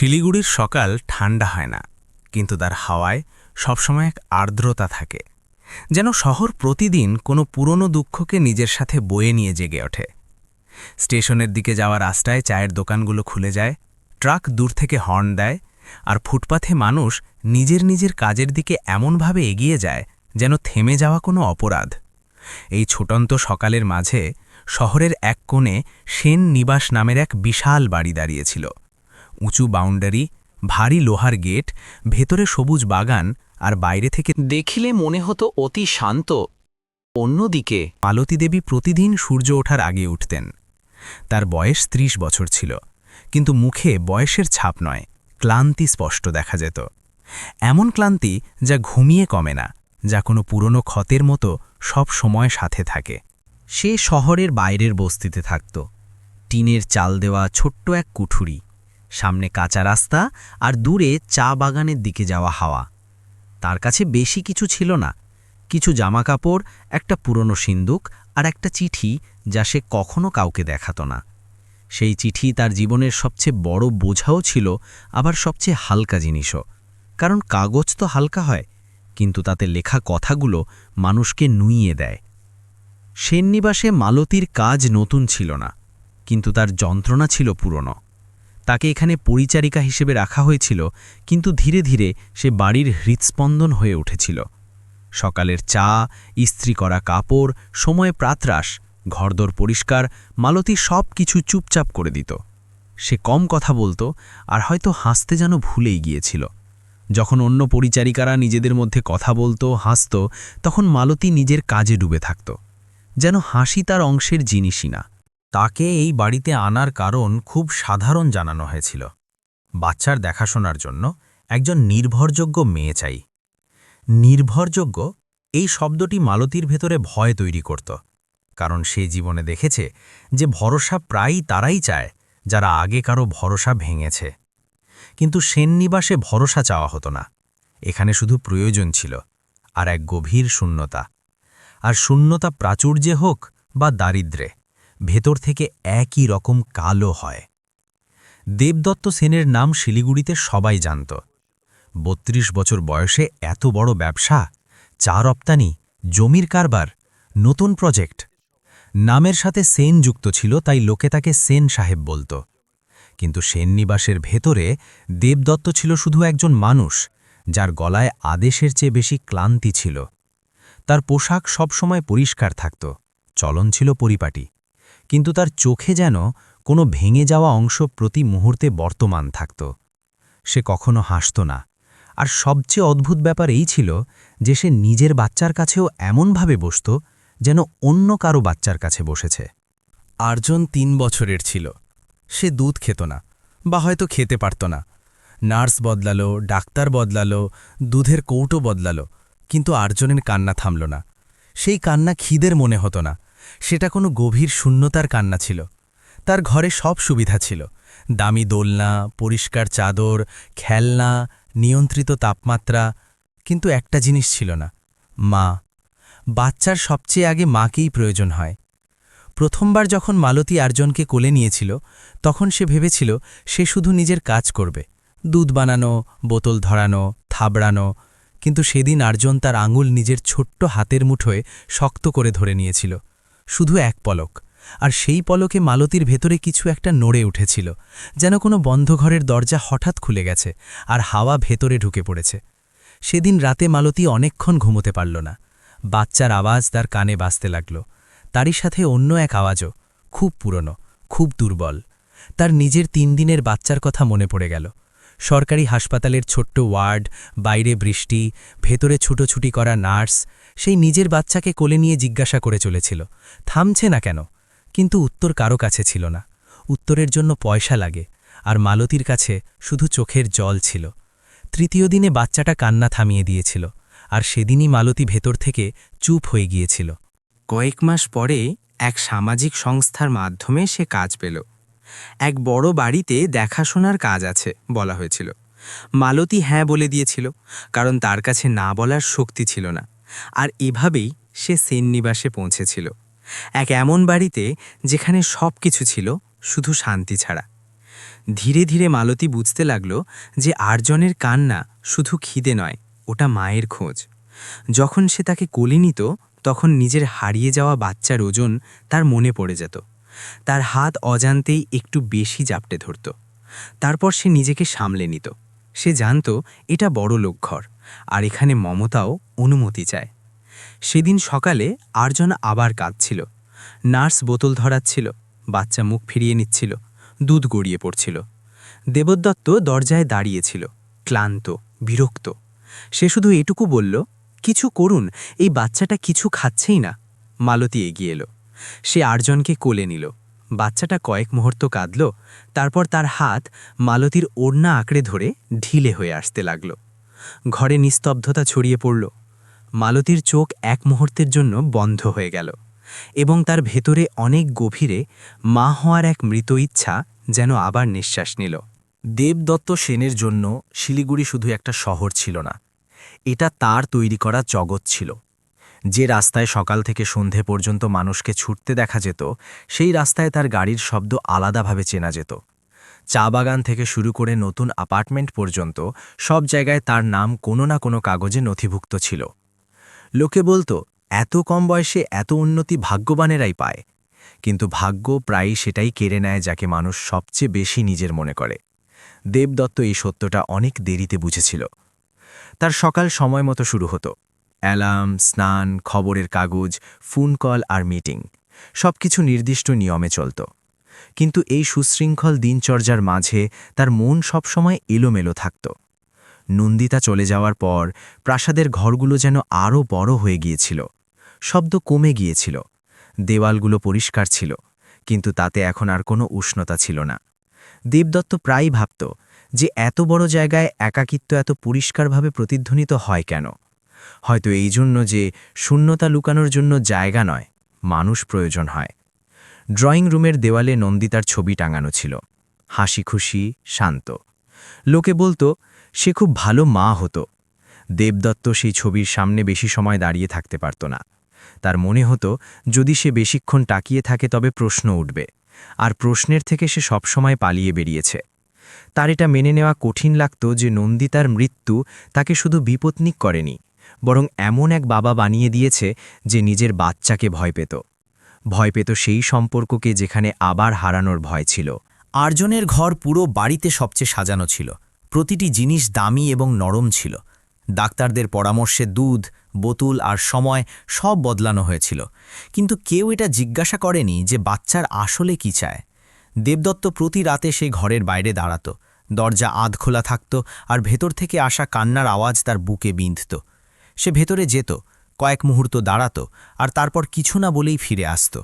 শিলিগুড়ির সকাল ঠান্ডা হয় না, কিন্তু তার হাওয়ায় সবসময় এক আর্দ্রতা থাকে, যেন শহর প্রতিদিন কোনো পুরনো দুঃখকে নিজের সাথে বয়ে নিয়ে জেগে ওঠে। স্টেশনের দিকে যাওয়া রাস্তায় চায়ের দোকানগুলো খুলে যায়, ট্রাক দূর থেকে হর্ন দেয় আর ফুটপাথে মানুষ নিজের নিজের কাজের দিকে এমনভাবে এগিয়ে যায় যেন থেমে যাওয়া কোনো অপরাধ। এই ছোটন্ত সকালের মাঝে শহরের এক কোণে সেন নিবাস নামের এক বিশাল বাড়ি দাঁড়িয়েছিল। উঁচু বাউন্ডারি ভারী লোহার গেট ভেতরে সবুজ বাগান আর বাইরে থেকে দেখিলে মনে হতো অতি শান্ত। অন্যদিকে মালতী দেবী প্রতিদিন সূর্য ওঠার আগে উঠতেন। তার বয়স ত্রিশ বছর ছিল কিন্তু মুখে বয়সের ছাপ নয় ক্লান্তি স্পষ্ট দেখা যেত। এমন ক্লান্তি যা ঘুমিয়ে কমে না যা কোনো পুরনো ক্ষতের মতো সব সময় সাথে থাকে। সে শহরের বাইরের বস্তিতে থাকত। টিনের চাল দেওয়া ছোট্ট এক কুঠুরি। সামনে কাঁচা রাস্তা আর দূরে চা বাগানের দিকে যাওয়া হাওয়া। তার কাছে বেশি কিছু ছিল না। কিছু জামাকাপড়, একটা পুরনো সিন্দুক আর একটা চিঠি যা সে কখনো কাউকে দেখাত না। সেই চিঠি তার জীবনের সবচেয়ে বড় বোঝাও ছিল, আবার সবচেয়ে হালকা জিনিসও। কারণ কাগজ তো হালকা হয়, কিন্তু তাতে লেখা কথাগুলো মানুষকে নুইয়ে দেয়। সেননিবাসে মালতীর কাজ নতুন ছিল না, কিন্তু তার যন্ত্রণা ছিল পুরনো। তাকে এখানে পরিচারিকা হিসেবে রাখা হয়েছিল, কিন্তু ধীরে ধীরে সে বাড়ির হৃৎস্পন্দন হয়ে উঠেছিল। সকালের চা, ইস্ত্রি করা কাপড়, সময়ে প্রাতরাস ঘরদোর পরিষ্কার, মালতী সব কিছু চুপচাপ করে দিত। সে কম কথা বলতো আর হয়তো হাসতে যেন ভুলেই গিয়েছিল। যখন অন্য পরিচারিকারা নিজেদের মধ্যে কথা বলতো, হাসত, তখন মালতী নিজের কাজে ডুবে থাকত। যেন হাসি তার অংশের জিনিসই না। তাকে এই বাড়িতে আনার কারণ খুব সাধারণ জানানো হয়েছিল। বাচ্চার দেখাশোনার জন্য একজন নির্ভরযোগ্য মেয়ে চাই। নির্ভরযোগ্য এই শব্দটি মালতীর ভেতরে ভয় তৈরি করত, কারণ সে জীবনে দেখেছে যে ভরসা প্রায়ই তারাই চায় যারা আগে কারও ভরসা ভেঙেছে। কিন্তু সেননিবাসে ভরসা চাওয়া হতো না। এখানে শুধু প্রয়োজন ছিল আর এক গভীর শূন্যতা। আর শূন্যতা প্রাচুর্যে হোক বা দারিদ্রে ভেতর থেকে একই রকম কালো হয়। দেবদত্ত সেনের নাম শিলিগুড়িতে সবাই জানত। বত্রিশ বছর বয়সে এত বড় ব্যবসা চা রপ্তানি, জমির কারবার, নতুন প্রজেক্ট। নামের সাথে সেন যুক্ত ছিল, তাই লোকে তাকে সেন সাহেব বলত। কিন্তু সেন নিবাসের ভেতরে দেবদত্ত ছিল শুধু একজন মানুষ, যার গলায় আদেশের চেয়ে বেশি ক্লান্তি ছিল। তার পোশাক সবসময় পরিষ্কার থাকত, চলন ছিল পরিপাটি। কিন্তু তার চোখে যেন কোনো ভেঙে যাওয়া অংশ প্রতি মুহূর্তে বর্তমান থাকত। সে কখনো হাসত না। আর সবচেয়ে অদ্ভুত ব্যাপার এই ছিল যে সে নিজের বাচ্চার কাছেও এমনভাবে বসত যেন অন্য কারও বাচ্চার কাছে বসেছে। আর্জন তিন বছরের ছিল। সে দুধ খেত না বা হয়তো খেতে পারত না। নার্স বদলালো, ডাক্তার বদলালো, দুধের কৌটো বদলালো, কিন্তু আর্জনের কান্না থামল না। সেই কান্না খিদের মনে হতো না। সেটা কোনো গভীর শূন্যতার কান্না ছিল। তার ঘরে সব সুবিধা ছিল। দামি দোলনা, পরিষ্কার চাদর, খেলনা, নিয়ন্ত্রিত তাপমাত্রা, কিন্তু একটা জিনিস ছিল না, মা। বাচ্চার সবচেয়ে আগে মাকেই প্রয়োজন হয়। প্রথমবার যখন মালতী আর্জনকে কোলে নিয়েছিল, তখন সে ভেবেছিল সে শুধু নিজের কাজ করবে। দুধ বানানো, বোতল ধরানো, থাবড়ানো, কিন্তু সেদিন আর্জন তার আঙুল নিজের ছোট্ট হাতের মুঠোয় শক্ত করে ধরে নিয়েছিল। শুধু এক পলক। আর সেই পলকে মালতীর ভেতরে কিছু একটা নড়ে উঠেছিল, যেন কোনো বন্ধ ঘরের দরজা হঠাৎ খুলে গেছে আর হাওয়া ভেতরে ঢুকে পড়েছে। সেদিন রাতে মালতী অনেকক্ষণ ঘুমোতে পারল না। বাচ্চার আওয়াজ তার কানে বাজতে লাগল। তারই সাথে অন্য এক আওয়াজও, খুব পুরনো, খুব দুর্বল। তার নিজের তিন দিনের বাচ্চার কথা মনে পড়ে গেল। সরকারি হাসপাতালের ছোট্ট ওয়ার্ড, বাইরে বৃষ্টি, ভেতরে ছুটোছুটি করা নার্স সেই নিজের বাচ্চাকে কোলে নিয়ে জিজ্ঞাসা করে চলেছিল, থামছে না কেন? কিন্তু উত্তর কারও কাছে ছিল না। উত্তরের জন্য পয়সা লাগে, আর মালতীর কাছে শুধু চোখের জল ছিল। তৃতীয় দিনে বাচ্চাটা কান্না থামিয়ে দিয়েছিল, আর সেদিনই মালতী ভেতর থেকে চুপ হয়ে গিয়েছিল। কয়েক মাস পরে এক সামাজিক সংস্থার মাধ্যমে সে কাজ পেল। এক বড় বাড়িতে দেখাশোনার কাজ আছে বলা হয়েছিল। মালতী হ্যাঁ বলে দিয়েছিল, কারণ তার কাছে না বলার শক্তি ছিল না। আর এভাবেই সে সেননিবাসে পৌঁছেছিল। এক এমন বাড়িতে যেখানে সব কিছু ছিল, শুধু শান্তি ছাড়া। ধীরে ধীরে মালতী বুঝতে লাগল যে আর্জনের কান্না শুধু খিদে নয়, ওটা মায়ের খোঁজ। যখন সে তাকে কোলে নিত, তখন নিজের হারিয়ে যাওয়া বাচ্চার ওজন তার মনে পড়ে যেত। তার হাত অজান্তেই একটু বেশি জাপটে ধরত। তারপর সে নিজেকে সামলে নিত। সে জানত, এটা বড় লোকঘর আর এখানে মমতাও অনুমতি চায়। সেদিন সকালে আর্জন আবার কাঁদছিল। নার্স বোতল ধরাচ্ছিল, বাচ্চা মুখ ফিরিয়ে নিচ্ছিল, দুধ গড়িয়ে পড়ছিল। দেবদত্ত দরজায় দাঁড়িয়েছিল, ক্লান্ত, বিরক্ত। সে শুধু এটুকু বলল, কিছু করুন, এই বাচ্চাটা কিছু খাচ্ছেই না। মালতী এগিয়ে এলো। সে আর্জনকে কোলে নিল। বাচ্চাটা কয়েক মুহূর্ত কাঁদল, তারপর তার হাত মালতীর ওড়না আঁকড়ে ধরে ঢিলে হয়ে আসতে লাগল। ঘরে নিস্তব্ধতা ছড়িয়ে পড়ল। মালতীর চোখ এক মুহূর্তের জন্য বন্ধ হয়ে গেল, এবং তার ভেতরে অনেক গভীরে মা হওয়ার এক মৃত ইচ্ছা যেন আবার নিঃশ্বাস নিল। দেবদত্ত সেনের জন্য শিলিগুড়ি শুধু একটা শহর ছিল না, এটা তার তৈরি করা জগৎ ছিল। যে রাস্তায় সকাল থেকে সন্ধে পর্যন্ত মানুষকে ছুটতে দেখা যেত, সেই রাস্তায় তার গাড়ির শব্দ আলাদাভাবে চেনা যেত। চা বাগান থেকে শুরু করে নতুন অ্যাপার্টমেন্ট পর্যন্ত সব জায়গায় তার নাম কোনো না কোনো কাগজে নথিভুক্ত ছিল। লোকে বলতো, এত কম বয়সে এত উন্নতি ভাগ্যবানেরাই পায়। কিন্তু ভাগ্য প্রায়ই সেটাই কেড়ে নেয় যাকে মানুষ সবচেয়ে বেশি নিজের মনে করে। দেবদত্ত এই সত্যটা অনেক দেরিতে বুঝেছিল। তার সকাল সময় মতো শুরু হতো। অ্যালার্ম, স্নান, খবরের কাগজ, ফোন কল আর মিটিং, সবকিছু নির্দিষ্ট নিয়মে চলত। কিন্তু এই সুশৃঙ্খল দিনচর্যার মাঝে তার মন সবসময় এলোমেলো থাকত। নন্দিতা চলে যাওয়ার পর প্রাসাদের ঘরগুলো যেন আরও বড় হয়ে গিয়েছিল। শব্দ কমে গিয়েছিল। দেওয়ালগুলো পরিষ্কার ছিল, কিন্তু তাতে এখন আর কোনো উষ্ণতা ছিল না। দেবদত্ত প্রায়ই ভাবত যে এত বড় জায়গায় একাকিত্ব এত পরিষ্কারভাবে প্রতিধ্বনিত হয় কেন? হয়তো এই জন্য যে শূন্যতা লুকানোর জন্য জায়গা নয়, মানুষ প্রয়োজন হয়। ড্রয়িং রুমের দেওয়ালে নন্দিতার ছবি টাঙানো ছিল। হাসি খুশি শান্ত। লোকে বলতো সে খুব ভালো মা হতো। দেবদত্ত সেই ছবির সামনে বেশি সময় দাঁড়িয়ে থাকতে পারত না। তার মনে হতো, যদি সে বেশিক্ষণ তাকিয়ে থাকে তবে প্রশ্ন উঠবে। আর প্রশ্নের থেকে সে সবসময় পালিয়ে বেরিয়েছে। তার এটা মেনে নেওয়া কঠিন লাগত যে নন্দিতার মৃত্যু তাকে শুধু বিপত্নিক করেনি, বরং এমন এক বাবা বানিয়ে দিয়েছে যে নিজের বাচ্চাকে ভয় পেত। ভয় পেত সেই সম্পর্ককে যেখানে আবার হারানোর ভয় ছিল। আর্জনের ঘর পুরো বাড়িতে সবচেয়ে সাজানো ছিল। প্রতিটি জিনিস দামি এবং নরম ছিল। ডাক্তারদের পরামর্শে দুধ, বোতল আর সময় সব বদলানো হয়েছিল। কিন্তু কেউ এটা জিজ্ঞাসা করেনি যে বাচ্চার আসলে কি চায়। দেবদত্ত প্রতি রাতে সেই ঘরের বাইরে দাঁড়াত। দরজা আধ খোলা থাকত আর ভেতর থেকে আসা কান্নার আওয়াজ তার বুকে বিঁধত। সে ভেতরে যেত, কয়েক মুহূর্ত দাঁড়াত আর তারপর কিছু না বলেই ফিরে আসত।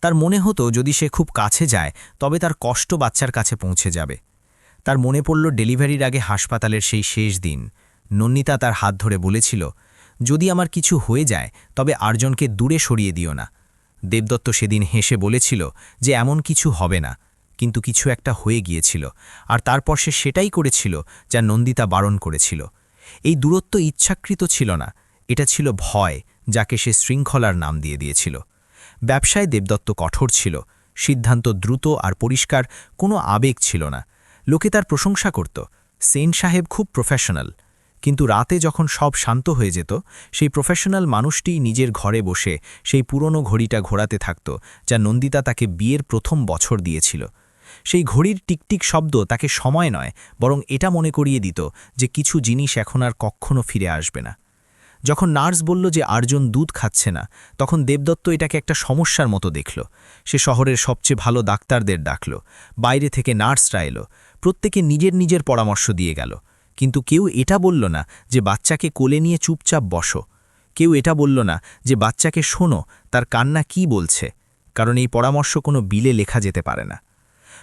তার মনে হতো যদি সে খুব কাছে যায়, তবে তার কষ্ট বাচ্চার কাছে পৌঁছে যাবে। তার মনে পড়ল ডেলিভারির আগে হাসপাতালের সেই শেষ দিন। নন্দিতা তার হাত ধরে বলেছিল, যদি আমার কিছু হয়ে যায়, তবে আর্জনকে দূরে সরিয়ে দিও না। দেবদত্ত সেদিন হেসে বলেছিল যে এমন কিছু হবে না, কিন্তু কিছু একটা হয়ে গিয়েছিল, আর তারপর সে সেটাই করেছিল যা নন্দিতা বারণ করেছিল। এই দূরত্ব ইচ্ছাকৃত ছিল না, এটা ছিল ভয়, যাকে সে শৃঙ্খলার নাম দিয়ে দিয়েছিল। ব্যবসায় দেবদত্ত কঠোর ছিল, সিদ্ধান্ত দ্রুত আর পরিষ্কার, কোনো আবেগ ছিল না। লোকে তার প্রশংসা করত। সেন সাহেব খুব প্রফেশনাল কিন্তু রাতে যখন সব শান্ত হয়ে যেত, সেই প্রফেশনাল মানুষটি নিজের ঘরে বসে সেই পুরনো ঘড়িটা ঘোরাতে থাকত, যা নন্দিতা তাকে বিয়ের প্রথম বছর দিয়েছিল। সেই ঘড়ির টিকটিক শব্দ তাকে সময় নয়, বরং এটা মনে করিয়ে দিত যে কিছু জিনিস এখন আর কখনো ফিরে আসবে না। যখন নার্স বলল যে আর্জুন দুধ খাচ্ছে না, তখন দেবদত্ত এটাকে একটা সমস্যার মতো দেখল। সে শহরের সবচেয়ে ভালো ডাক্তারদের ডাকল। বাইরে থেকে নার্সরা এলো। প্রত্যেকে নিজের নিজের পরামর্শ দিয়ে গেল। কিন্তু কেউ এটা বলল না যে বাচ্চাকে কোলে নিয়ে চুপচাপ বসো। কেউ এটা বলল না যে বাচ্চাকে শোনো, তার কান্না কি বলছে, কারণ এই পরামর্শ কোনো বিলে লেখা যেতে পারে না।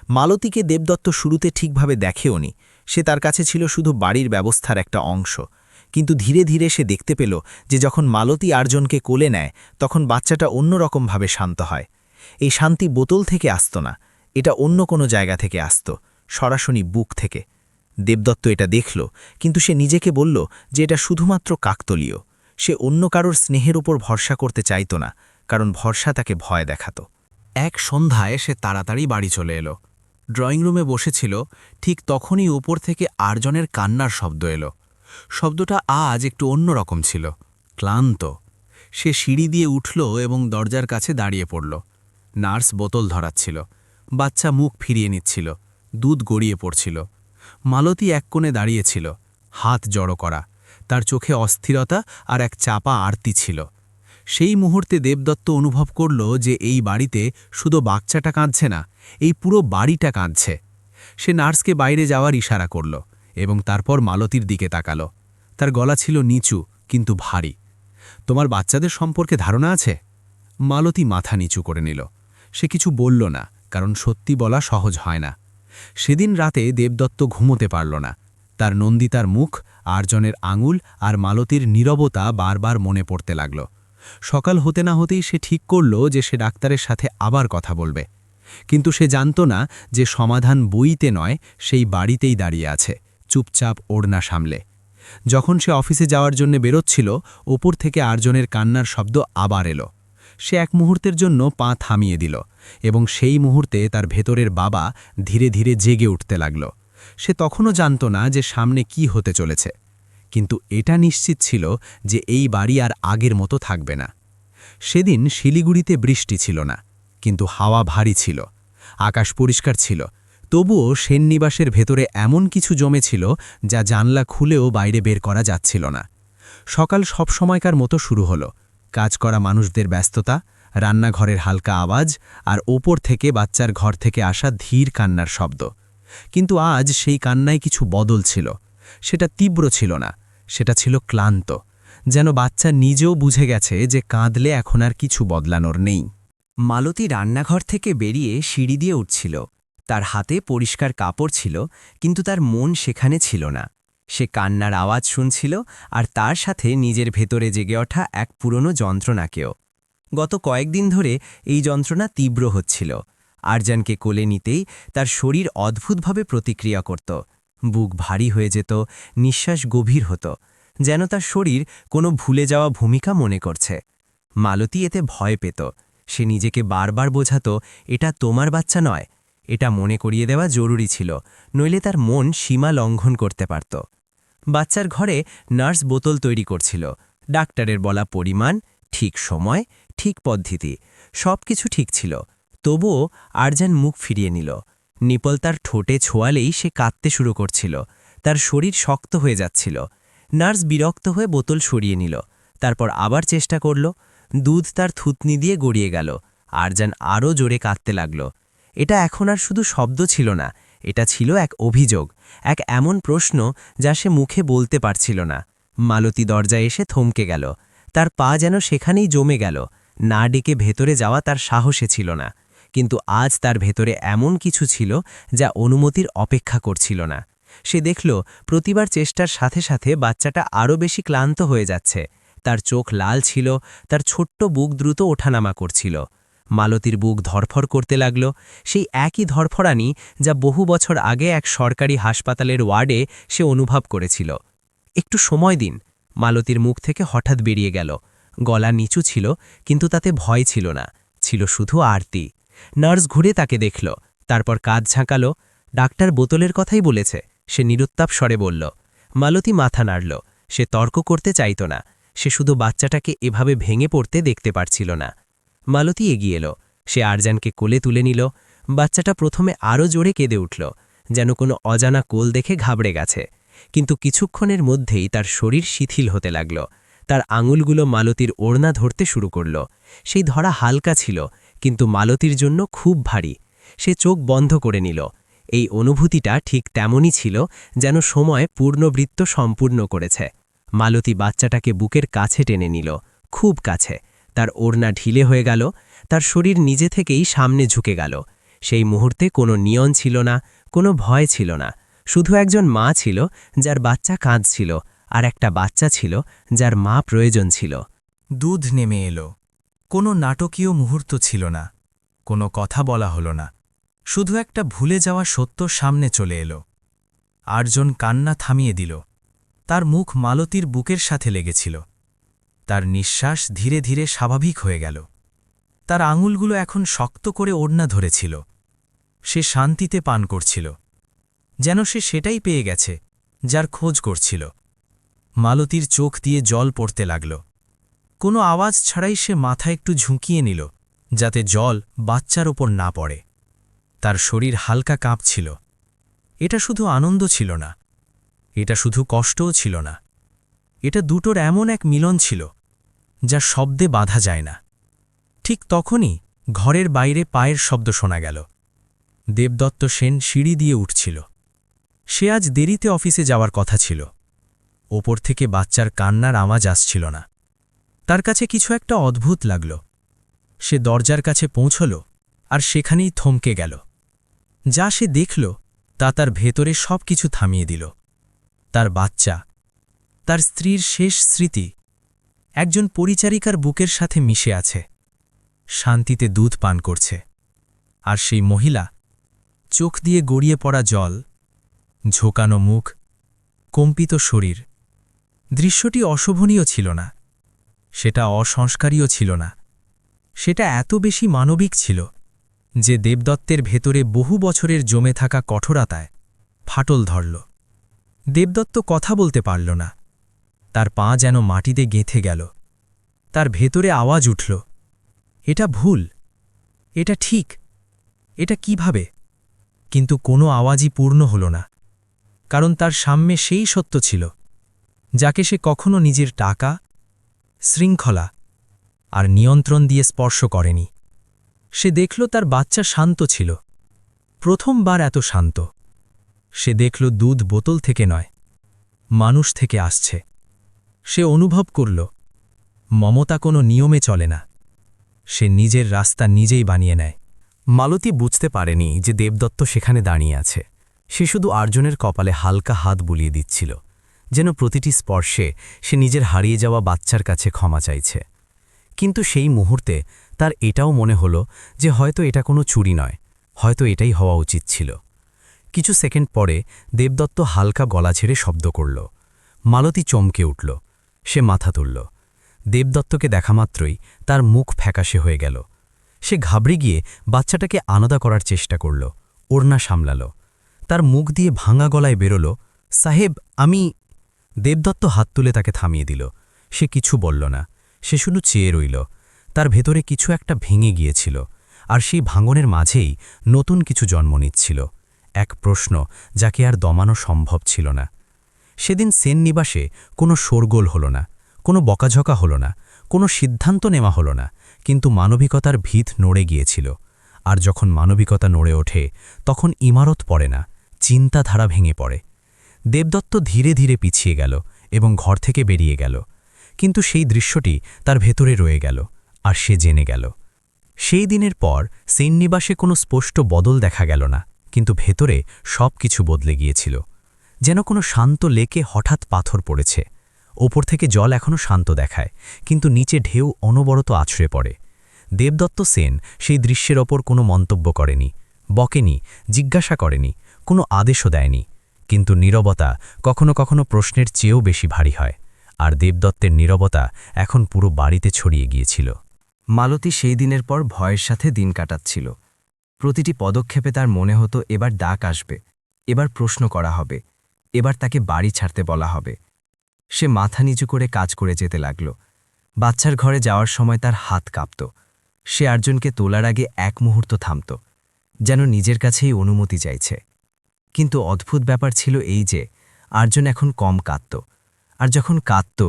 মালতীকে দেবদত্ত শুরুতে ঠিকভাবে দেখেওনি সে তার কাছে ছিল শুধু বাড়ির ব্যবস্থার একটা অংশ। কিন্তু ধীরে ধীরে সে দেখতে পেল যে যখন মালতী আর্জনকে কোলে নেয়, তখন বাচ্চাটা অন্যরকমভাবে শান্ত হয়। এই শান্তি বোতল থেকে আসত না, এটা অন্য কোনো জায়গা থেকে আসত। সরাসরি বুক থেকে। দেবদত্ত এটা দেখল, কিন্তু সে নিজেকে বলল যে এটা শুধুমাত্র কাকতলীয়। সে অন্য কারোর স্নেহের উপর ভরসা করতে চাইত না, কারণ ভরসা তাকে ভয় দেখাত। এক সন্ধ্যায় সে তাড়াতাড়ি বাড়ি চলে এলো। ড্রয়িং রুমে বসেছিল, ঠিক তখনই উপর থেকে আরজনের কান্নার শব্দ এলো। শব্দটা আজ একটু অন্যরকম ছিল, ক্লান্ত। সে সিঁড়ি দিয়ে উঠল এবং দরজার কাছে দাঁড়িয়ে পড়ল। নার্স বোতল ধরাচ্ছিল। বাচ্চা মুখ ফিরিয়ে নিচ্ছিল। দুধ গড়িয়ে পড়ছিল। মালতী এক কোণে দাঁড়িয়েছিল, হাত জড়ো করা। তার চোখে অস্থিরতা আর এক চাপা আরতি ছিল। সেই মুহূর্তে দেবদত্ত অনুভব করল যে এই বাড়িতে শুধু বাচ্চাটা কাঁদছে না, এই পুরো বাড়িটা কাঁদছে। সে নার্সকে বাইরে যাওয়ার ইশারা করল এবং তারপর মালতীর দিকে তাকাল। তার গলা ছিল নিচু, কিন্তু ভারী। তোমার বাচ্চাদের সম্পর্কে ধারণা আছে? মালতী মাথা নিচু করে নিল। সে কিছু বলল না, কারণ সত্যি বলা সহজ হয় না। সেদিন রাতে দেবদত্ত ঘুমোতে পারল না। তার নন্দিতার মুখ, আরজনের আঙুল আর মালতীর নীরবতা বারবার মনে পড়তে লাগল। সকাল হতে না হতেই সে ঠিক করল যে সে ডাক্তারের সাথে আবার কথা বলবে। কিন্তু সে জানত না যে সমাধান বইতে নয়, সেই বাড়িতেই দাঁড়িয়ে আছে, চুপচাপ ওড়না সামলে। যখন সে অফিসে যাওয়ার জন্য বেরোচ্ছিল, ওপর থেকে আরজনের কান্নার শব্দ আবার এলো। সে এক মুহূর্তের জন্য পা থামিয়ে দিল এবং সেই মুহূর্তে তার ভেতরের বাবা ধীরে ধীরে জেগে উঠতে লাগল। সে তখনও জানত না যে সামনে কি হতে চলেছে। কিন্তু এটা নিশ্চিত ছিল যে এই বাড়ি আর আগের মতো থাকবে না। সেদিন শিলিগুড়িতে বৃষ্টি ছিল না, কিন্তু হাওয়া ভারী ছিল, আকাশ পরিষ্কার ছিল। তবুও সেননিবাসের ভেতরে এমন কিছু জমেছিল যা জানলা খুলেও বাইরে বের করা যাচ্ছিল না। সকাল সব সময়কার মতো শুরু হলো। কাজ করা মানুষদের ব্যস্ততা, রান্নাঘরের হালকা আওয়াজ আর ওপর থেকে বাচ্চার ঘর থেকে আসা ধীর কান্নার শব্দ। কিন্তু আজ সেই কান্নায় কিছু বদল ছিল। সেটা তীব্র ছিল না, সেটা ছিল ক্লান্ত, যেন বাচ্চা নিজেও বুঝে গেছে যে কাঁদলে এখন আর কিছু বদলানোর নেই। মালতী রান্নাঘর থেকে বেরিয়ে সিঁড়ি দিয়ে উঠছিল। তার হাতে পরিষ্কার কাপড় ছিল, কিন্তু তার মন সেখানে ছিল না। সে কান্নার আওয়াজ শুনছিল আর তার সাথে নিজের ভেতরে জেগে ওঠা এক পুরনো যন্ত্রণাকেও। গত কয়েকদিন ধরে এই যন্ত্রণা তীব্র হচ্ছিল। আরজানকে কোলে নিতেই তার শরীর অদ্ভুতভাবে প্রতিক্রিয়া করত। বুক ভারী হয়ে যেত, নিঃশ্বাস গভীর হতো, যেন তার শরীর কোনো ভুলে যাওয়া ভূমিকা মনে করছে। মালতী এতে ভয় পেত। সে নিজেকে বারবার বোঝাত, এটা তোমার বাচ্চা নয়। এটা মনে করিয়ে দেওয়া জরুরি ছিল, নইলে তার মন সীমা লঙ্ঘন করতে পারত। বাচ্চার ঘরে নার্স বোতল তৈরি করছিল। ডাক্তারের বলা পরিমাণ, ঠিক সময়, ঠিক পদ্ধতি সব কিছু ঠিক ছিল। তবুও আরজান মুখ ফিরিয়ে নিল। নিপল তার ঠোঁটে ছোঁয়ালেই সে কাঁদতে শুরু করছিল। তার শরীর শক্ত হয়ে যাচ্ছিল। নার্স বিরক্ত হয়ে বোতল সরিয়ে নিল। তারপর আবার চেষ্টা করল। দুধ তার থুতনি দিয়ে গড়িয়ে গেল। আরজান আরও জোরে কাঁদতে লাগল। এটা এখন আর শুধু শব্দ ছিল না, এটা ছিল এক অভিযোগ। এক এমন প্রশ্ন যা সে মুখে বলতে পারছিল না। মালতী দরজায় এসে থমকে গেল। তার পা যেন সেখানেই জমে গেল। না ডেকে ভেতরে যাওয়া তার সাহসে ছিল না। কিন্তু আজ তার ভেতরে এমন কিছু ছিল যা অনুমতির অপেক্ষা করছিল না। সে দেখল, প্রতিবার চেষ্টার সাথে সাথে বাচ্চাটা আরও বেশি ক্লান্ত হয়ে যাচ্ছে। তার চোখ লাল ছিল, তার ছোট্ট বুক দ্রুত ওঠানামা করছিল। মালতীর বুক ধরফর করতে লাগল। সেই একই ধরফরানি যা বহু বছর আগে এক সরকারি হাসপাতালের ওয়ার্ডে সে অনুভব করেছিল। একটু সময় দিন, মালতীর মুখ থেকে হঠাৎ বেরিয়ে গেল। গলা নিচু ছিল, কিন্তু তাতে ভয় ছিল না, ছিল শুধু আরতি। নার্স ঘুরে তাকে দেখল, তারপর কাজ ঝাঁকাল, ডাক্তার বোতলের কথাই বলেছে। সে নিরুত্তাপ স্বরে বলল, মালতী মাথা নাড়ল, সে তর্ক করতে চাইত না, সে শুধু বাচ্চাটাকে এভাবে ভেঙে পড়তে দেখতে পারছিল না। মালতী এগিয়ে এলো। সে আরজানকে কোলে তুলে নিল। বাচ্চাটা প্রথমে আরও জোরে কেঁদে উঠল, যেন কোনো অজানা কোল দেখে ঘাবড়ে গেছে। কিন্তু কিছুক্ষণের মধ্যেই তার শরীর শিথিল হতে লাগল। তার আঙুলগুলো মালতীর ওড়না ধরতে শুরু করল। সেই ধরা হালকা ছিল, কিন্তু মালতীর জন্য খুব ভারী। সে চোখ বন্ধ করে নিল। এই অনুভূতিটা ঠিক তেমনই ছিল, যেন সময় পূর্ণবৃত্ত সম্পূর্ণ করেছে। মালতী বাচ্চাটাকে বুকের কাছে টেনে নিল। খুব কাছে। তার ওড়না ঢিলে হয়ে গেল, তার শরীর নিজে থেকেই সামনে ঝুঁকে গেল। সেই মুহূর্তে কোনো নিয়ন ছিল না, কোনো ভয় ছিল না। শুধু একজন মা ছিল, যার বাচ্চা কাঁদছিল আর একটা বাচ্চা ছিল, যার মা প্রয়োজন ছিল। দুধ নেমে এলো। কোনো নাটকীয় মুহূর্ত ছিল না, কোনো কথা বলা হলো না। শুধু একটা ভুলে যাওয়া সত্য সামনে চলে এলো। আরজন কান্না থামিয়ে দিল। তার মুখ মালতীর বুকের সাথে লেগেছিল। তার নিঃশ্বাস ধীরে ধীরে স্বাভাবিক হয়ে গেল। তার আঙুলগুলো এখন শক্ত করে ওড়না ধরেছিল। সে শান্তিতে পান করছিল। যেন সে সেটাই পেয়ে গেছে, যার খোঁজ করছিল। মালতীর চোখ দিয়ে জল পড়তে লাগল। কোনো আওয়াজ ছাড়াই সে মাথা একটু ঝুঁকিয়ে নিল, যাতে জল বাচ্চার ওপর না পড়ে। তার শরীর হালকা কাঁপছিল। এটা শুধু আনন্দ ছিল না। এটা শুধু কষ্টও ছিল না। এটা দুটোর এমন এক মিলন ছিল। যা শব্দে বাধা যায় না। ঠিক তখনই ঘরের বাইরে পায়ের শব্দ শোনা গেল। দেবদত্ত সেন সিঁড়ি দিয়ে উঠছিল। সে আজ দেরিতে অফিসে যাওয়ার কথা ছিল। ওপর থেকে বাচ্চার কান্নার আওয়াজ আসছিল না। তার কাছে কিছু একটা অদ্ভুত লাগল। সে দরজার কাছে পৌঁছল আর সেখানেই থমকে গেল। যা সে দেখল তা তার ভেতরে সব কিছু থামিয়ে দিল। তার বাচ্চা, তার স্ত্রীর শেষ স্মৃতি একজন পরিচারিকার বুকের সাথে মিশে আছে। শান্তিতে দুধ পান করছে। আর সেই মহিলা চোখ দিয়ে গড়িয়ে পড়া জল, ঝোকানো মুখ, কম্পিত শরীর, দৃশ্যটি অশোভনীয় ছিল না। সেটা অসংস্কারীয় ছিল না। সেটা এত বেশি মানবিক ছিল যে দেবদত্তের ভেতরে বহু বছরের জমে থাকা কঠোরতায় ফাটল ধরল। দেবদত্ত কথা বলতে পারল না। তার পা যেন মাটিতে গেঁথে গেল। তার ভেতরে আওয়াজ উঠল, এটা ভুল, এটা ঠিক, এটা কীভাবে? কিন্তু কোনো আওয়াজই পূর্ণ হল না, কারণ তার সামনে সেই সত্য ছিল, যাকে সে কখনো নিজের টাকা, শৃঙ্খলা আর নিয়ন্ত্রণ দিয়ে স্পর্শ করেনি। সে দেখল তার বাচ্চা শান্ত ছিল, প্রথমবার এত শান্ত। সে দেখল দুধ বোতল থেকে নয়, মানুষ থেকে আসছে। সে অনুভব করল, মমতা কোনো নিয়মে চলে না। সে নিজের রাস্তা নিজেই বানিয়ে নেয়। মালতী বুঝতে পারেনি যে দেবদত্ত সেখানে দাঁড়িয়ে আছে। সে শুধু আর্জনের কপালে হালকা হাত বুলিয়ে দিচ্ছিল, যেন প্রতিটি স্পর্শে সে নিজের হারিয়ে যাওয়া বাচ্চার কাছে ক্ষমা চাইছে। কিন্তু সেই মুহূর্তে তার এটাও মনে হলো যে হয়তো এটা কোনো চুরি নয়, হয়তো এটাই হওয়া উচিত ছিল। কিছু সেকেন্ড পরে দেবদত্ত হালকা গলা ছেড়ে শব্দ করল। মালতী চমকে উঠল। সে মাথা তুলল। দেবদত্তকে দেখামাত্রই তার মুখ ফ্যাকাশে হয়ে গেল। সে ঘাবড়ে গিয়ে বাচ্চাটাকে আলাদা করার চেষ্টা করল। ওড়না সামলাল। তার মুখ দিয়ে ভাঙা গলায় বেরোল, সাহেব, আমি দেবদত্ত হাত তুলে তাকে থামিয়ে দিল। সে কিছু বলল না। সে শুধু চেয়ে রইল। তার ভেতরে কিছু একটা ভেঙে গিয়েছিল আর সেই ভাঙনের মাঝেই নতুন কিছু জন্ম নিচ্ছিল। এক প্রশ্ন যাকে আর দমানো সম্ভব ছিল না। সেদিন সেন নিবাসে কোনো শোরগোল হল না, কোনো বকাঝকা হল না, কোনো সিদ্ধান্ত নেওয়া হল না, কিন্তু মানবিকতার ভিত নড়ে গিয়েছিল। আর যখন মানবিকতা নড়ে ওঠে, তখন ইমারত পড়ে না, চিন্তাধারা ভেঙে পড়ে। দেবদত্ত ধীরে ধীরে পিছিয়ে গেল এবং ঘর থেকে বেরিয়ে গেল। কিন্তু সেই দৃশ্যটি তার ভেতরে রয়ে গেল, আর সে জেনে গেল। সেই দিনের পর সেননিবাসে কোনো স্পষ্ট বদল দেখা গেল না, কিন্তু ভেতরে সব কিছু বদলে গিয়েছিল। যেন কোনো শান্ত লেকে হঠাৎ পাথর পড়েছে। ওপর থেকে জল এখনও শান্ত দেখায়, কিন্তু নিচে ঢেউ অনবরত আছড়ে পড়ে। দেবদত্ত সেন সেই দৃশ্যের ওপর কোনো মন্তব্য করেনি, বকেনি, জিজ্ঞাসা করেনি, কোনো আদেশও দেয়নি। কিন্তু নীরবতা কখনো কখনো প্রশ্নের চেয়েও বেশি ভারী হয়, আর দেবদত্তের নীরবতা এখন পুরো বাড়িতে ছড়িয়ে গিয়েছিল। মালতী সেই দিনের পর ভয়ের সাথে দিন কাটাচ্ছিল। প্রতিটি পদক্ষেপে তার মনে হতো এবার ডাক আসবে, এবার প্রশ্ন করা হবে এবার তাকে বাড়ি ছাড়তে বলা হবে। সে মাথা নিচু করে কাজ করে যেতে লাগল। বাচ্চার ঘরে যাওয়ার সময় তার হাত কাঁপত। সে আর্জনকে তোলার আগে এক মুহূর্ত থামত, যেন নিজের কাছেই অনুমতি চাইছে। কিন্তু অদ্ভুত ব্যাপার ছিল এই যে, আর্জুন এখন কম কাঁদত। আর যখন কাঁদত,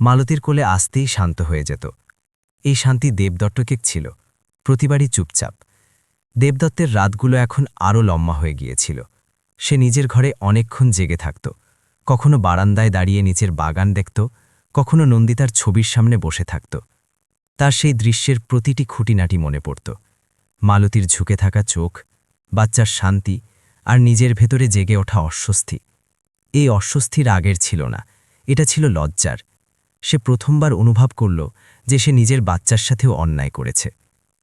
মালতীর কোলে আসতেই শান্ত হয়ে যেত। এই শান্তি দেবদত্তকে ছিল, প্রতিবারই চুপচাপ। দেবদত্তের রাতগুলো এখন আরও লম্বা হয়ে গিয়েছিল। সে নিজের ঘরে অনেকক্ষণ জেগে থাকত। কখনো বারান্দায় দাঁড়িয়ে নিচের বাগান দেখত, কখনো নন্দিতার ছবির সামনে বসে থাকত। তার সেই দৃশ্যের প্রতিটি খুঁটিনাটি মনে পড়ত। মালতীর ঝুঁকে থাকা চোখ, বাচ্চার শান্তি আর নিজের ভেতরে জেগে ওঠা অস্বস্তি। এই অস্বস্তির আগের ছিল না, এটা ছিল লজ্জার। সে প্রথমবার অনুভব করল যে সে নিজের বাচ্চার সাথেও অন্যায় করেছে।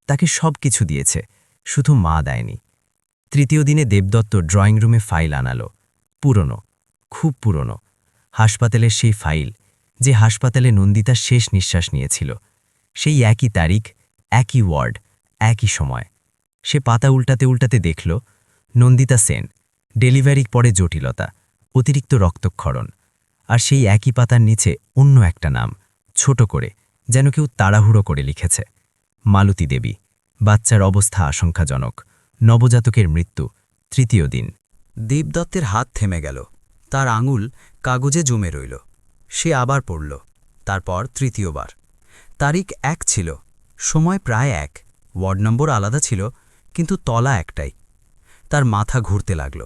তাকে সব কিছু দিয়েছে, শুধু মা দেয়নি। তৃতীয় দিনে দেবদত্ত ড্রয়িং রুমে ফাইল আনালো। পুরনো, খুব পুরনো। হাসপাতালের সেই ফাইল, যে হাসপাতালে নন্দিতা শেষ নিঃশ্বাস নিয়েছিল। সেই একই তারিখ, একই ওয়ার্ড, একই সময়। সে পাতা উল্টাতে উল্টাতে দেখল, নন্দিতা সেন, ডেলিভারির পরে জটিলতা, অতিরিক্ত রক্তক্ষরণ। আর সেই একই পাতার নিচে অন্য একটা নাম, ছোট করে, যেন কেউ তাড়াহুড়ো করে লিখেছে। মালতী দেবী, বাচ্চার অবস্থা আশঙ্কাজনক। নবজাতকের মৃত্যু, তৃতীয় দিন। দেবদত্তের হাত থেমে গেল। তার আঙুল কাগজে জমে রইল। সে আবার পড়ল। তারপর তৃতীয়বার। তারিখ এক ছিল। সময় প্রায় এক। ওয়ার্ড নম্বর আলাদা ছিল, কিন্তু তলা একটাই। তার মাথা ঘুরতে লাগল।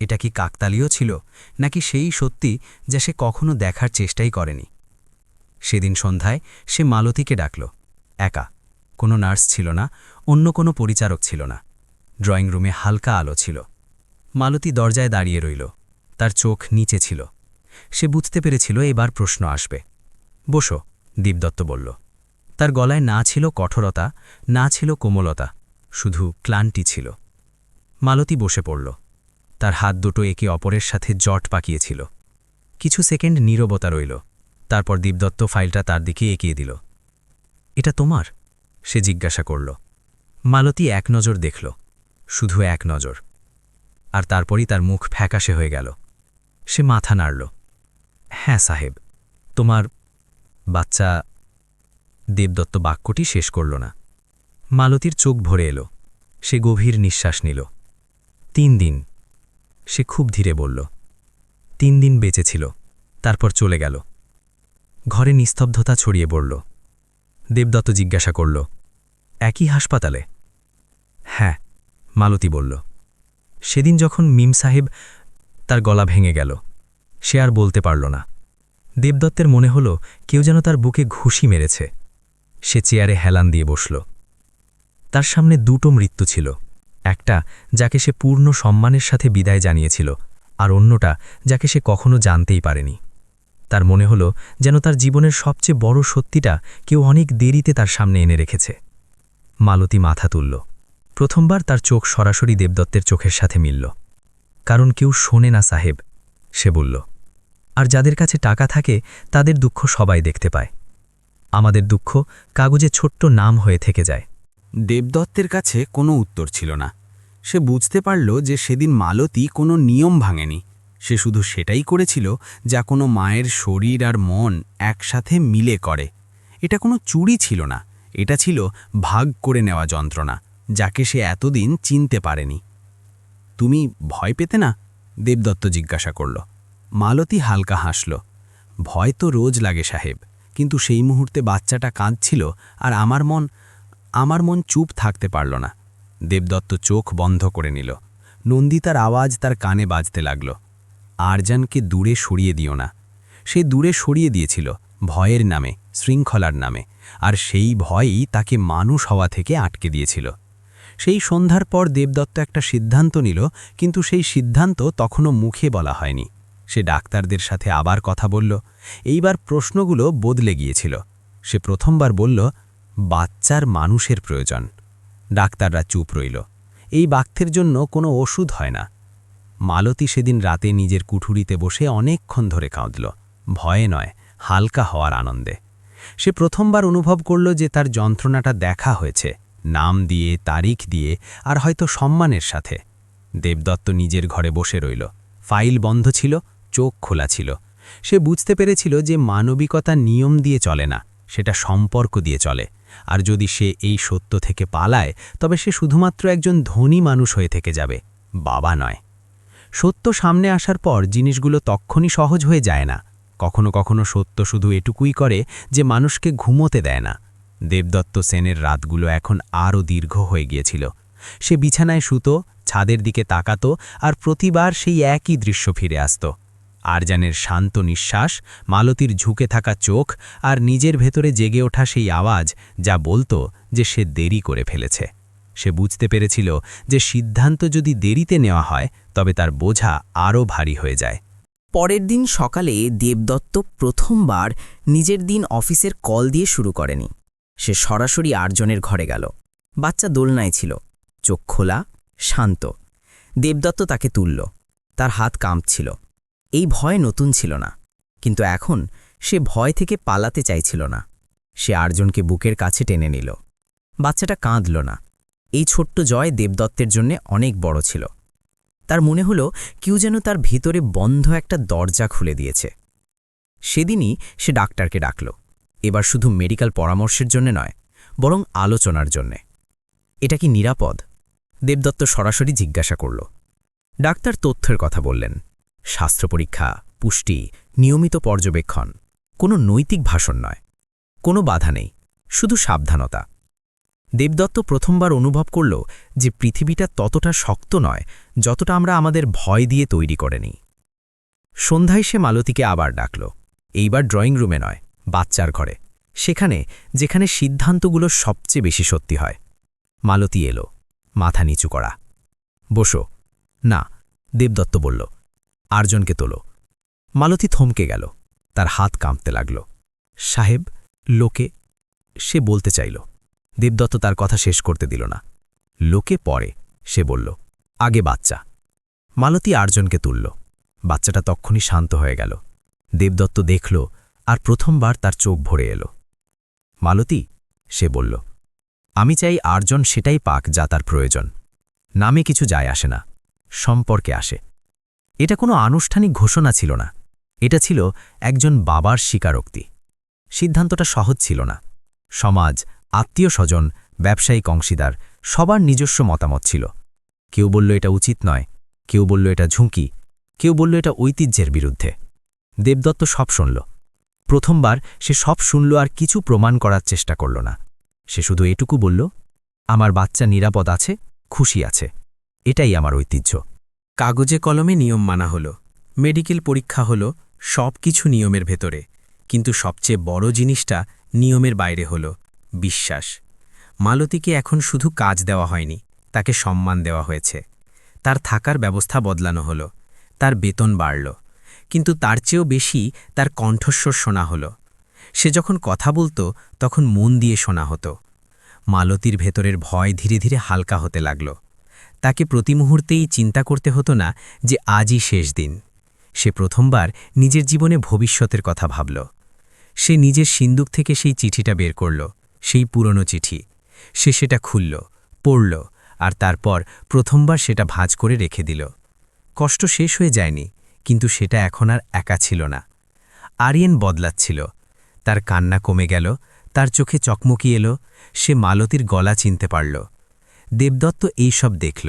এটা কি কাকতালীয় ছিল, নাকি সেই সত্যি যা সে কখনো দেখার চেষ্টাই করেনি? সেদিন সন্ধ্যায় সে মালতীকে ডাকল। একা। কোনো নার্স ছিল না, অন্য কোনো পরিচারক ছিল না। ড্রয়িং রুমে হালকা আলো ছিল। মালতী দরজায় দাঁড়িয়ে রইল। তার চোখ নিচে ছিল। সে বুঝতে পেরেছিল এবার প্রশ্ন আসবে। বসো, দীপদত্ত বলল। তার গলায় না ছিল কঠোরতা, না ছিল কোমলতা, শুধু ক্লান্তি ছিল। মালতী বসে পড়ল। তার হাত দুটো একে অপরের সাথে জট পাকিয়েছিল। কিছু সেকেন্ড নীরবতা রইল। তারপর দীপদত্ত ফাইলটা তার দিকে এগিয়ে দিল। এটা তোমার? সে জিজ্ঞাসা করল। মালতী এক নজর দেখল। শুধু এক নজর। আর তারপরই তার মুখ ফ্যাকাশে হয়ে গেল। সে মাথা নাড়ল। হ্যাঁ সাহেব, তোমার বাচ্চা দেবদত্ত বাক্যটি শেষ করল না। মালতীর চোখ ভরে এলো। সে গভীর নিঃশ্বাস নিল। তিন দিন, সে খুব ধীরে বলল। তিন দিন বেঁচে ছিল, তারপর চলে গেল। ঘরে নিস্তব্ধতা ছড়িয়ে পড়ল। দেবদত্ত জিজ্ঞাসা করল, একই হাসপাতালে? হ্যাঁ মালতী বলল, সেদিন যখন মিম সাহেব তার গলা ভেঙে গেল, সে আর বলতে পারল না। দেবদত্তের মনে হল কেউ যেন তার বুকে ঘুষি মেরেছে। সে চেয়ারে হেলান দিয়ে বসল। তার সামনে দুটো মৃত্যু ছিল, একটা যাকে সে পূর্ণ সম্মানের সাথে বিদায় জানিয়েছিল আর অন্যটা যাকে সে কখনো জানতেই পারেনি। তার মনে হল যেন তার জীবনের সবচেয়ে বড় সত্যিটা কেউ অনেক দেরিতে তার সামনে এনে রেখেছে। মালতী মাথা তুলল। প্রথমবার তার চোখ সরাসরি দেবদত্তের চোখের সাথে মিলল। কারণ কেউ শোনে না সাহেব, সে বলল। আর যাদের কাছে টাকা থাকে, তাদের দুঃখ সবাই দেখতে পায়। আমাদের দুঃখ কাগজে ছোট্ট নাম হয়ে থেকে যায়। দেবদত্তের কাছে কোনো উত্তর ছিল না। সে বুঝতে পারল যে সেদিন মালতী কোনো নিয়ম ভাঙেনি। সে শুধু সেটাই করেছিল যা কোনো মায়ের শরীর আর মন একসাথে মিলে করে। এটা কোনো চুরি ছিল না। এটা ছিল ভাগ করে নেওয়া যন্ত্রণা। যাকে সে এতদিন চিনতে পারেনি। তুমি ভয় পেতে না? দেবদত্ত জিজ্ঞাসা করল। মালতী হালকা হাসল। ভয় তো রোজ লাগে সাহেব, কিন্তু সেই মুহূর্তে বাচ্চাটা কাঁদছিল আর আমার মন আমার মন চুপ থাকতে পারল না। দেবদত্ত চোখ বন্ধ করে নিল। নন্দিতার আওয়াজ তার কানে বাজতে লাগল। আরজানকে দূরে সরিয়ে দিও না। সে দূরে সরিয়ে দিয়েছিল, ভয়ের নামে, শৃঙ্খলার নামে, আর সেই ভয়ই তাকে মানুষ হওয়া থেকে আটকে দিয়েছিল। সেই সন্ধ্যার পর দেবদত্ত একটা সিদ্ধান্ত নিল, কিন্তু সেই সিদ্ধান্ত তখনও মুখে বলা হয়নি। সে ডাক্তারদের সাথে আবার কথা বলল। এইবার প্রশ্নগুলো বদলে গিয়েছিল। সে প্রথমবার বলল, বাচ্চার মানুষের প্রয়োজন। ডাক্তাররা চুপ রইল। এই বাক্যের জন্য কোনো ওষুধ হয় না। মালতী সেদিন রাতে নিজের কুঠুরিতে বসে অনেকক্ষণ ধরে কাঁদল। ভয়ে নয়, হালকা হওয়ার আনন্দে। সে প্রথমবার অনুভব করল যে তার যন্ত্রণাটা দেখা হয়েছে। নাম দিয়ে, তারিখ দিয়ে, আর হয়তো সম্মানের সাথে। দেবদত্ত নিজের ঘরে বসে রইল। ফাইল বন্ধ ছিল, চোখ খোলা ছিল। সে বুঝতে পেরেছিল যে মানবিকতা নিয়ম দিয়ে চলে না, সেটা সম্পর্ক দিয়ে চলে। আর যদি সে এই সত্য থেকে পালায়, তবে সে শুধুমাত্র একজন ধনী মানুষ হয়ে থেকে যাবে, বাবা নয়। সত্য সামনে আসার পর জিনিসগুলো তক্ষণই সহজ হয়ে যায় না। কখনো কখনো সত্য শুধু এটুকুই করে যে মানুষকে ঘুমোতে দেয় না। দেবদত্ত সেনের রাতগুলো এখন আরও দীর্ঘ হয়ে গিয়েছিল। সে বিছানায় শুতো, ছাদের দিকে তাকাতো আর প্রতিবার সেই একই দৃশ্য ফিরে আসত। আরজানের শান্ত নিঃশ্বাস, মালতীর ঝুঁকে থাকা চোখ আর নিজের ভেতরে জেগে ওঠা সেই আওয়াজ যা বলতো যে সে দেরি করে ফেলেছে। সে বুঝতে পেরেছিল যে সিদ্ধান্ত যদি দেরিতে নেওয়া হয়, তবে তার বোঝা আরও ভারী হয়ে যায়। পরের দিন সকালে দেবদত্ত প্রথমবার নিজের দিন অফিসের কল দিয়ে শুরু করেনি। সে সরাসরি আর্জনের ঘরে গেল। বাচ্চা দোলনায় ছিল। চোখ খোলা, শান্ত। দেবদত্ত তাকে তুলল। তার হাত কাঁপছিল। এই ভয় নতুন ছিল না। কিন্তু এখন সে ভয় থেকে পালাতে চাইছিল না। সে আর্জনকে বুকের কাছে টেনে নিল। বাচ্চাটা কাঁদল না। এই ছোট্ট জয় দেবদত্তের জন্য অনেক বড় ছিল। তার মনে হলো কেউ যেন তার ভিতরে বন্ধ একটা দরজা খুলে দিয়েছে। সেদিনই সে ডাক্তারকে ডাকল। এবার শুধু মেডিকেল পরামর্শের জন্য নয়, বরং আলোচনার জন্যে। এটা কি নিরাপদ? দেবদত্ত সরাসরি জিজ্ঞাসা করল। ডাক্তার তথ্যের কথা বললেন। স্বাস্থ্য পরীক্ষা, পুষ্টি, নিয়মিত পর্যবেক্ষণ, কোনো নৈতিক ভাষণ নয়। কোনো বাধা নেই, শুধু সাবধানতা। দেবদত্ত প্রথমবার অনুভব করল যে পৃথিবীটা ততটা শক্ত নয়, যতটা আমরা আমাদের ভয় দিয়ে তৈরি করে নিই সন্ধ্যায় সে মালতীকে আবার ডাকল। এইবার ড্রয়িং রুমে নয়। বাচ্চার ঘরে। সেখানে, যেখানে সিদ্ধান্তগুলো সবচেয়ে বেশি সত্যি হয়। মালতী এলো, মাথা নিচু করা। বসো। না, দেবদত্ত বলল। আর্জনকে তোলো। মালতী থমকে গেল। তার হাত কাঁপতে লাগল। সাহেব, লোকে? সে বলতে চাইল। দেবদত্ত তার কথা শেষ করতে দিল না। লোকে পরে সে বলল। আগে বাচ্চা। মালতী আর্জনকে তুলল। বাচ্চাটা তক্ষুনি শান্ত হয়ে গেল। দেবদত্ত দেখল আর প্রথমবার তার চোখ ভরে এলো। মালতী, সে বলল, আমি চাই আর্জন সেটাই পাক যা তার প্রয়োজন। নামে কিছু যায় আসে না, সম্পর্কে আসে। এটা কোনো আনুষ্ঠানিক ঘোষণা ছিল না। এটা ছিল একজন বাবার স্বীকারোক্তি। সিদ্ধান্তটা সহজ ছিল না। সমাজ, আত্মীয় স্বজন, ব্যবসায়িক অংশীদার, সবার নিজস্ব মতামত ছিল। কেউ বলল এটা উচিত নয়, কেউ বলল এটা ঝুঁকি, কেউ বলল এটা ঐতিহ্যের বিরুদ্ধে। দেবদত্ত সব শুনল। প্রথমবার সে সব শুনল আর কিছু প্রমাণ করার চেষ্টা করল না। সে শুধু এটুকু বলল, আমার বাচ্চা নিরাপদ আছে, খুশি আছে। এটাই আমার ঐতিহ্য। কাগজে কলমে নিয়ম মানা হলো। মেডিকেল পরীক্ষা হলো সব কিছু নিয়মের ভেতরে। কিন্তু সবচেয়ে বড় জিনিসটা নিয়মের বাইরে হলো, বিশ্বাস। মালতীকে এখন শুধু কাজ দেওয়া হয়নি, তাকে সম্মান দেওয়া হয়েছে। তার থাকার ব্যবস্থা বদলানো হলো। তার বেতন বাড়ল। কিন্তু তার চেয়েও বেশি তার কণ্ঠস্বর শোনা হলো। সে যখন কথা বলতো, তখন মন দিয়ে শোনা হতো। মালতীর ভেতরের ভয় ধীরে ধীরে হালকা হতে লাগল। তাকে প্রতি মুহূর্তেই চিন্তা করতে হতো না যে আজই শেষ দিন। সে প্রথমবার নিজের জীবনে ভবিষ্যতের কথা ভাবল। সে নিজের সিন্দুক থেকে সেই চিঠিটা বের করল, সেই পুরনো চিঠি। সে সেটা খুলল, পড়ল আর তারপর প্রথমবার সেটা ভাঁজ করে রেখে দিল। কষ্ট শেষ হয়ে যায়নি। কিন্তু সেটা এখন আর একা ছিল না। আরিয়েন বদলাচ্ছিল। তার কান্না কমে গেল, তার চোখে চকমকি এলো, সে মালতীর গলা চিনতে পারল। দেবদত্ত এই সব দেখল,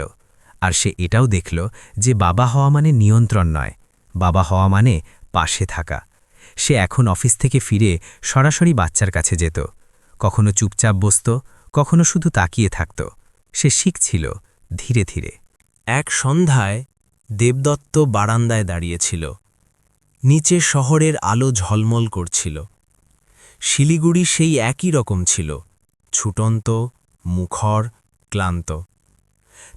আর সে এটাও দেখল যে বাবা হওয়া মানে নিয়ন্ত্রণ নয়, বাবা হওয়া মানে পাশে থাকা। সে এখন অফিস থেকে ফিরে সরাসরি বাচ্চার কাছে যেত। কখনো চুপচাপ বসত, কখনো শুধু তাকিয়ে থাকত। সে শিখছিল ধীরে ধীরে। এক সন্ধ্যায় দেবদত্ত বারান্দায় দাঁড়িয়েছিল। নিচে শহরের আলো ঝলমল করছিল। শিলিগুড়ি সেই একই রকম ছিল, ছুটন্ত, মুখর, ক্লান্ত।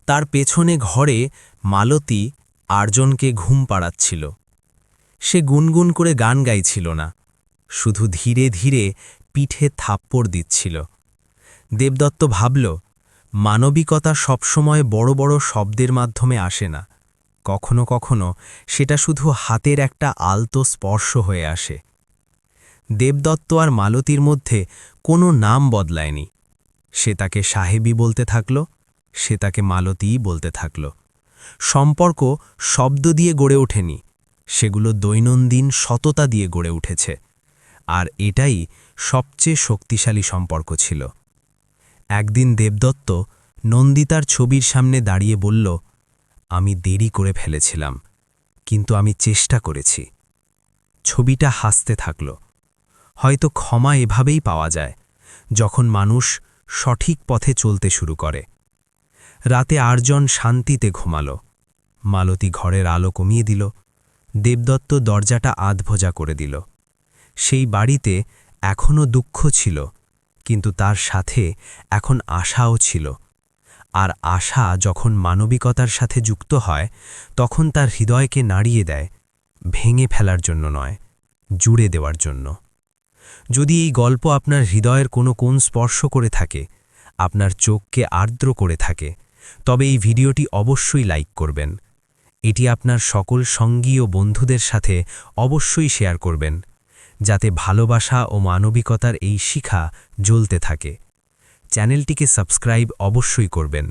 তার পেছনে ঘরে মালতী আর্জনকে ঘুম পাড়াচ্ছিল। সে গুনগুন করে গান গাইছিল না, শুধু ধীরে ধীরে পিঠে থাপ্পড় দিচ্ছিল। দেবদত্ত ভাবল, মানবিকতা সবসময় বড় বড় শব্দের মাধ্যমে আসে না। কখনো কখনো সেটা শুধু হাতের একটা আলতো স্পর্শ হয়ে আসে। দেবদত্ত আর মালতীর মধ্যে কোনো নাম বদলায়নি। সে তাকে সাহেবী বলতে থাকল, সে তাকে মালতীই বলতে থাকল। সম্পর্ক শব্দ দিয়ে গড়ে ওঠেনি, সেগুলো দৈনন্দিন সততা দিয়ে গড়ে উঠেছে, আর এটাই সবচেয়ে শক্তিশালী সম্পর্ক ছিল। একদিন দেবদত্ত নন্দিতার ছবির সামনে দাঁড়িয়ে বলল আমি দেরি করে ফেলেছিলাম, কিন্তু আমি চেষ্টা করেছি। ছবিটা হাসতে থাকল। হয়তো ক্ষমা এভাবেই পাওয়া যায়, যখন মানুষ সঠিক পথে চলতে শুরু করে। রাতে আর্জন শান্তিতে ঘুমাল। মালতী ঘরের আলো কমিয়ে দিল। দেবদত্ত দরজাটা আধভোজা করে দিল। সেই বাড়িতে এখনও দুঃখ ছিল, কিন্তু তার সাথে এখন আশাও ছিল। আর আশা যখন মানবিকতার সাথে যুক্ত হয়, তখন তার হৃদয়কে নাড়িয়ে দেয়, ভেঙে ফেলার জন্য নয়, জুড়ে দেওয়ার জন্য। যদি এই গল্প আপনার হৃদয়ের কোনো কোন স্পর্শ করে থাকে, আপনার চোখকে আর্দ্র করে থাকে, তবে এই ভিডিওটি অবশ্যই লাইক করবেন। এটি আপনার সকল সঙ্গী ও বন্ধুদের সাথে অবশ্যই শেয়ার করবেন, যাতে ভালোবাসা ও মানবিকতার এই শিখা জ্বলতে থাকে। চ্যানেলটিকে সাবস্ক্রাইব অবশ্যই করবেন।